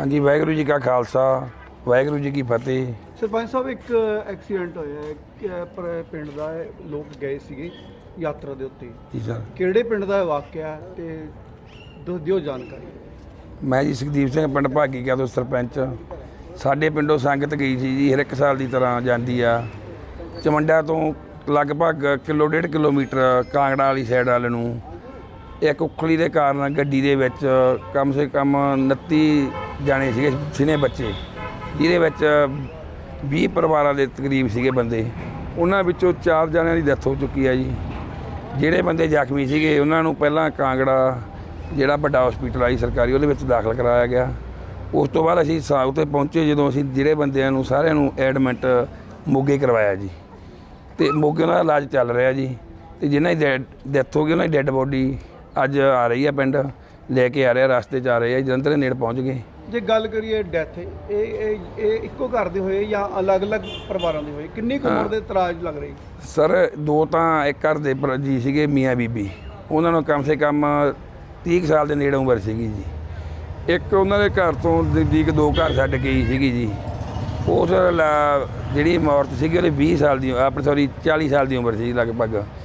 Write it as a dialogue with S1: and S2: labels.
S1: ਹਾਂਜੀ ਵਾਹਿਗੁਰੂ ਜੀ ਕਾ ਖਾਲਸਾ ਵਾਹਿਗੁਰੂ ਜੀ ਕੀ ਫਤਿਹ।
S2: ਸਰਪੰਚ ਸਾਹਿਬ ਇੱਕ ਐਕਸੀਡੈਂਟ ਹੋਇਆ ਹੈ। ਕਿ ਪਰ ਪਿੰਡ ਦਾ ਹੈ, ਲੋਕ ਗਏ ਸੀਗੇ ਯਾਤਰਾ ਦੇ ਉੱਤੇ।
S1: ਜੀ ਸਰ।
S2: ਕਿਹੜੇ ਪਿੰਡ ਦਾ ਇਹ ਵਾਕਿਆ ਹੈ ਤੇ ਦੱਸ ਦਿਓ ਜਾਣਕਾਰੀ।
S1: ਮੈਂ ਜੀ ਸੁਖਦੀਪ ਸਿੰਘ ਪਿੰਡ ਭਾਗੀ ਕਿਆ ਤੋਂ ਸਰਪੰਚ। ਸਾਡੇ ਪਿੰਡੋਂ ਸੰਗਤ ਗਈ ਸੀ ਜੀ ਹਰ ਇੱਕ ਸਾਲ ਦੀ ਤਰ੍ਹਾਂ ਜਾਂਦੀ ਆ। ਚਮੰਡਾ ਤੋਂ ਲਗਭਗ ਕਿਲੋ ਡੇਢ ਕਿਲੋਮੀਟਰ ਕਾਂਗੜਾ ਵਾਲੀ ਸਾਈਡ ਵੱਲ ਨੂੰ। ਇੱਕ ਉਖਲੀ ਦੇ ਕਾਰਨ ਗੱਡੀ ਦੇ ਵਿੱਚ ਕਮ ਸੇ ਕਮ 29 ਜਾਣੇ ਸੀਗੇ, ਸਿਨੇ ਬੱਚੇ। ਜਿਹਦੇ ਵਿੱਚ 20 ਪਰਿਵਾਰਾਂ ਦੇ ਤਕਰੀਬ ਸੀਗੇ ਬੰਦੇ। ਉਹਨਾਂ ਵਿੱਚੋਂ ਚਾਰ ਜਣਿਆਂ ਦੀ ਡੈਥ ਹੋ ਚੁੱਕੀ ਹੈ ਜੀ। ਜਿਹੜੇ ਬੰਦੇ ਜ਼ਖਮੀ ਸੀਗੇ, ਉਹਨਾਂ ਨੂੰ ਪਹਿਲਾਂ ਕਾਂਗੜਾ, ਜਿਹੜਾ ਵੱਡਾ ਹਸਪੀਟਲ ਆਈ ਸਰਕਾਰੀ, ਉਹਦੇ ਵਿੱਚ ਦਾਖਲ ਕਰਾਇਆ ਗਿਆ। ਉਸ ਤੋਂ ਬਾਅਦ ਅਸੀਂ ਸਾਹ 'ਤੇ ਪਹੁੰਚੇ ਜਦੋਂ ਅਸੀਂ ਜਿਹੜੇ ਬੰਦਿਆਂ ਨੂੰ ਸਾਰਿਆਂ ਨੂੰ ਐਡਮਿਟ ਮੋਗੇ ਕਰਵਾਇਆ ਜੀ। ਤੇ ਮੋਗੇ ਉਹਨਾਂ ਦਾ ਇਲਾਜ ਚੱਲ ਰਿਹਾ ਜੀ। ਤੇ ਜਿਨ੍ਹਾਂ ਦੀ ਡੈਥ ਹੋ ਗਈ, ਉਹਨਾਂ ਦੀ ਡੈੱਡ ਬੋਡੀ ਅੱਜ ਆ ਰਹੀ ਹੈ ਪਿੰਡ। ਲੈ ਕੇ ਆ ਰਿਹਾ, ਰਸਤੇ 'ਚ ਆ ਰਹੇ ਆ ਜਲੰਧਰ ਦੇ ਨੇੜੇ ਪਹੁੰਚ ਗਏ।
S2: ਜੇ ਗੱਲ ਕਰੀਏ ਡੈਥ ਇਹ ਇਹ ਇਹ ਇੱਕੋ ਘਰ ਦੇ ਹੋਏ ਜਾਂ ਅਲੱਗ-ਅਲੱਗ ਪਰਿਵਾਰਾਂ ਦੇ ਹੋਏ? ਕਿੰਨੀ ਕੁ ਉਮਰ ਦੇ ਤਰਾਜ ਲੱਗ ਰਹੀ?
S1: ਸਰ ਦੋ ਤਾਂ ਇੱਕ ਘਰ ਦੇ ਪਰ- ਜੀ ਸੀਗੇ ਮੀਆਂ ਬੀਬੀ। ਉਹਨਾਂ ਨੂੰ ਕਮ ਸੇ ਕਮ 30 ਕੁ ਸਾਲ ਦੇ ਨੇੜੇ ਉਮਰ ਸੀਗੀ ਜੀ। ਇੱਕ ਉਹਨਾਂ ਦੇ ਘਰ ਤੋਂ ਨਜ਼ਦੀਕ ਦੋ ਘਰ ਛੱਡ ਕੇ ਹੀ ਸੀਗੀ ਜੀ। ਉਸ ਲਾ- ਜਿਹੜੀ ਮੌਤ ਸੀਗੀ ਉਹਦੇ 20 ਸਾਲ ਦੀ ਆਪਣੀ ਸੌਰੀ 40 ਸਾਲ ਦੀ ਉਮਰ ਸੀ ਲਗਭਗ।